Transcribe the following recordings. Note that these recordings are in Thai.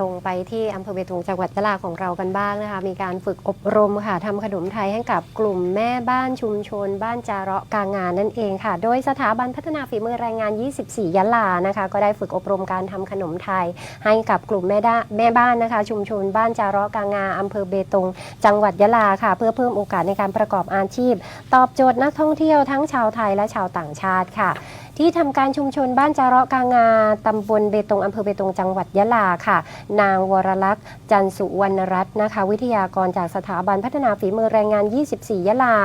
ลงไปที่อำเภอเบตงจังหวัดยะลาของเรากันบ้างนะคะ มีการฝึกอบรมค่ะทำขนมไทยให้กับกลุ่มแม่บ้านชุมชน บ้านจาระกางานนั่นเองค่ะ โดยสถาบันพัฒนาฝีมือแรงงาน 24 ยะลานะคะ ก็ได้ฝึกอบรมการทำขนมไทย ให้กับกลุ่มแม่ด้าแม่บ้านนะคะ ชุมชน บ้านจาระกางาอำเภอเบตง จังหวัดยะลาค่ะ เพื่อเพิ่มโอกาสในการประกอบอาชีพ ตอบโจทย์นักท่องเที่ยวทั้งชาวไทยและชาวต่างชาติค่ะ ที่ทำการชุมชนบ้านจาระกางาตำบลเบตงอำเภอเบตงจังหวัดยะลาค่ะ นางวรลักษณ์จันสุวรรณรัตน์นะคะ วิทยากรจากสถาบันพัฒนาฝีมือแรงงาน 24 ยะลา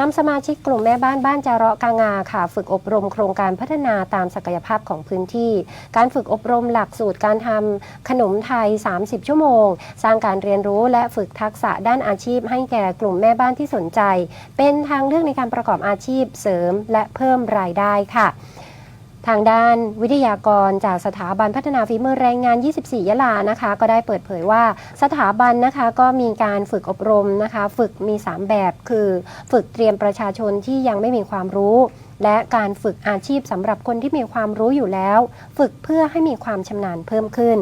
นำสมาชิกกลุ่มแม่บ้านบ้านจาระกางาค่ะ ฝึกอบรมโครงการพัฒนาตามศักยภาพของพื้นที่ การฝึกอบรมหลักสูตรการทำขนมไทย 30 ชั่วโมง สร้างการเรียนรู้และฝึกทักษะด้านอาชีพ ให้แก่กลุ่มแม่บ้านที่สนใจ เป็นทางเลือกในการประกอบอาชีพเสริมและเพิ่มรายได้ค่ะ ทางด้านวิทยากรจากสถาบันพัฒนาฝีมือแรงงาน 24 ยะลานะคะ ก็ได้เปิดเผยว่าสถาบันนะคะก็มีการฝึกอบรมนะคะ ฝึกมี 3 แบบ คือฝึกเตรียมประชาชนที่ยังไม่มีความรู้และการฝึกอาชีพสำหรับคนที่มีความรู้อยู่แล้ว ฝึกเพื่อให้มีความชำนาญเพิ่มขึ้น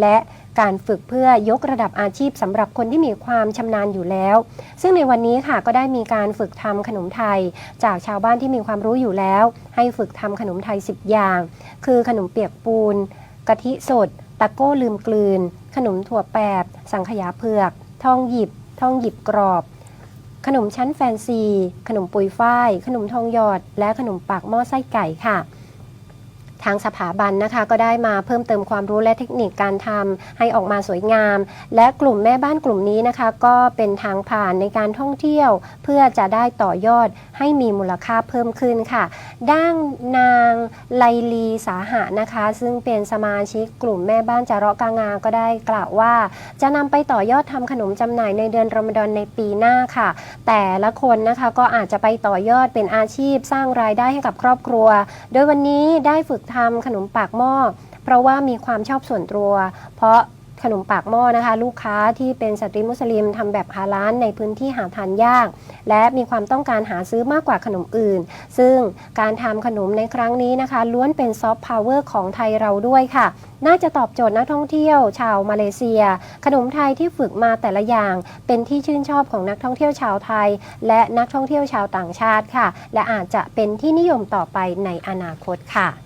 และการฝึกเพื่อยกระดับอาชีพสำหรับคนที่มีความชำนาญอยู่แล้ว ซึ่งในวันนี้ค่ะก็ได้มีการฝึกทำขนมไทย จากชาวบ้านที่มีความรู้อยู่แล้ว ให้ฝึกทำขนมไทย 10 อย่าง คือขนมเปียกปูนกะทิสดตะโก้ลืมกลืน ขนมถั่วแปบ สังขยาเผือก ทองหยิบ ทองหยิบกรอบ ขนมชั้นแฟนซี ขนมปุยฝ้าย ขนมทองหยอด และขนมปากหม้อไส้ไก่ค่ะ ทางสถาบันนะคะ ก็ได้มาเพิ่มเติมความรู้และเทคนิคการทำให้ออกมาสวยงาม และกลุ่มแม่บ้านกลุ่มนี้นะคะ ก็เป็นทางผ่านในการท่องเที่ยว เพื่อจะได้ต่อยอดให้มีมูลค่าเพิ่มขึ้นค่ะ ด้านนางไลลีสาหะนะคะ ซึ่งเป็นสมาชิกกลุ่มแม่บ้านจาระกางาก็ได้กล่าวว่า จะนำไปต่อยอดทำขนมจำหน่ายในเดือนรอมฎอนในปีหน้าค่ะ แต่ละคนนะคะก็อาจจะไปต่อยอดเป็นอาชีพสร้างรายได้ให้กับครอบครัว โดยวันนี้ได้ฝึกททำขนมปากหม้อ เพราะว่ามีความชอบส่วนตัว เพราะขนมปากหม้อนะคะ ลูกค้าที่เป็นสตรีมุสลิมทำแบบฮาลานในพื้นที่หาทานยาก และมีความต้องการหาซื้อมากกว่าขนมอื่น ซึ่งการทำขนมในครั้งนี้นะคะ ล้วนเป็นซอฟต์พาวเวอร์ของไทยเราด้วยค่ะ น่าจะตอบโจทย์นักท่องเที่ยวชาวมาเลเซีย ขนมไทยที่ฝึกมาแต่ละอย่าง เป็นที่ชื่นชอบของนักท่องเที่ยวชาวไทย และนักท่องเที่ยวชาวต่างชาติค่ะ และอาจจะเป็นที่นิยมต่อไปในอนาคตค่ะ